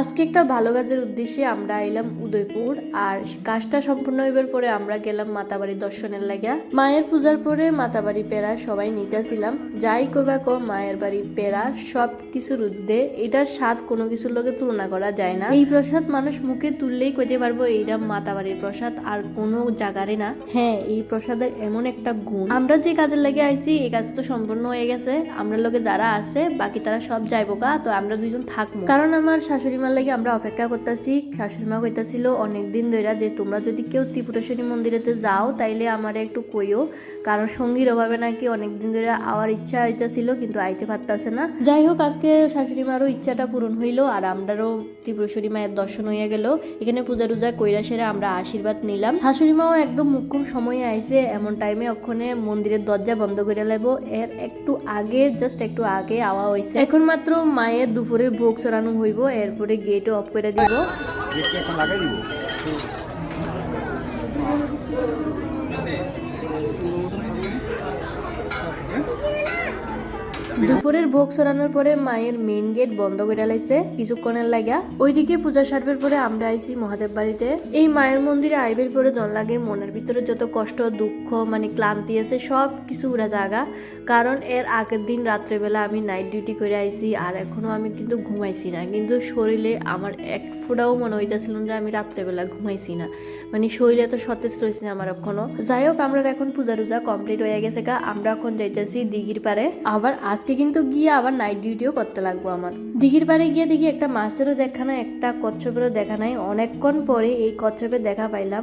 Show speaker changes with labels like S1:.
S1: আজকে একটা ভালো কাজের উদ্দেশ্যে আমরা এলাম উদয়পুর, আর কাজটা সম্পূর্ণ হইবার পরে আমরা গেলাম মাতাবাড়ি দর্শনের লাগা মায়ের পূজার পরে মাতাবাড়ি পেড়া সবাই নিতেছিলাম। যাই কইবা কো, মায়ের বাড়ি পেড়া সব কিছুর উদ্দে এটার স্বাদ কোনো কিছুর লগে তুলনা করা যায় না। এই প্রসাদ মানুষ মুখে তুললেই কইতে পারব এইটা মাতাবাড়ির প্রসাদ, আর কোনো জায়গারে না। হ্যাঁ এই প্রসাদের এমন একটা গুণ। আমরা যে কাজের লাগে আইছি, এই কাজ তো সম্পূর্ণ হয়ে গেছে। আমরা লোকে যারা আছে, বাকি তারা সব যাইবো গা, তো আমরা দুইজন থাকব কারণ আমার শাশুড়ি মার লাগে আমরা অপেক্ষা করতেছি শাশুড়ি মা কইতাছিল অনেকদিন ধরে যে তোমরা যদি কেউ ত্রিপুরেশ্বরী মন্দিরেতে যাও তাইলে আমারে একটু কইও, কারণ সঙ্গীর অভাবে নাকি অনেকদিন ধরে আওয়ার ইচ্ছা হইতাছিল কিন্তু আইতে পারতাছে না। যাই হোক আজকে শাশুড়ি মারও ইচ্ছাটা পূরণ হইল আর আমরারও ত্রিপুরেশ্বরী মায়ের দর্শন হইয়া গেল। এখানে পূজা টুজা কইরা সেরে আমরা আশীর্বাদ নিলাম। শাশুড়ি মাও একদম মুখ্যম সময়ে আইছে, এমন টাইমে ওখানে মন্দিরের দরজা বন্ধ করে লাগবো এর একটু আগে, জাস্ট একটু আগে আওয়া হইছে। এখন মাত্র মায়ের দুপুরে ভোগ চড়ানো হইব, এরপরে গেট অফ করে দিব।
S2: এখন লাগাই দিব?
S1: দুপুরের ভোগ সরানোর পরে মায়ের মেইন গেট বন্ধ করে লাইছে, কিছুক্ষণের লাগা ওইদিকে পূজা সারবের পরে আমরা আইছি মহাদেব বাড়িতে। এই মায়ের মন্দিরে আইবের পরে জন লাগে মনের ভিতরে যত কষ্ট, দুঃখ মানে ক্লান্তি আছে সব কিছু উড়া জাগা। কারণ এর আগের দিন রাত্রেবেলা আমি নাইট ডিউটি করে আইছি, আর এখনও আমি কিন্তু ঘুমাইছি না। কিন্তু শরীরে আমার এক ফোটাও মনে হইতেছিল যে আমি রাত্রেবেলা ঘুমাইছি না। মানে শরীরে তো সতেজ রয়েছে আমার এখনও। যাই হোক আমরা এখন পূজা টুজা কমপ্লিট হয়ে গেছে গা। আমরা এখন যাইতেছি দিঘির পারে। আবার আজকে কিন্তু গিয়ে আবার নাইট ডিউটিও করতে লাগবো আমার। দিঘির পারে গিয়ে দেখি একটা মাছেরও দেখা নাই, একটা কচ্ছপেরও দেখা নাই। অনেকক্ষণ পরে এই কচ্ছপের দেখা পাইলাম।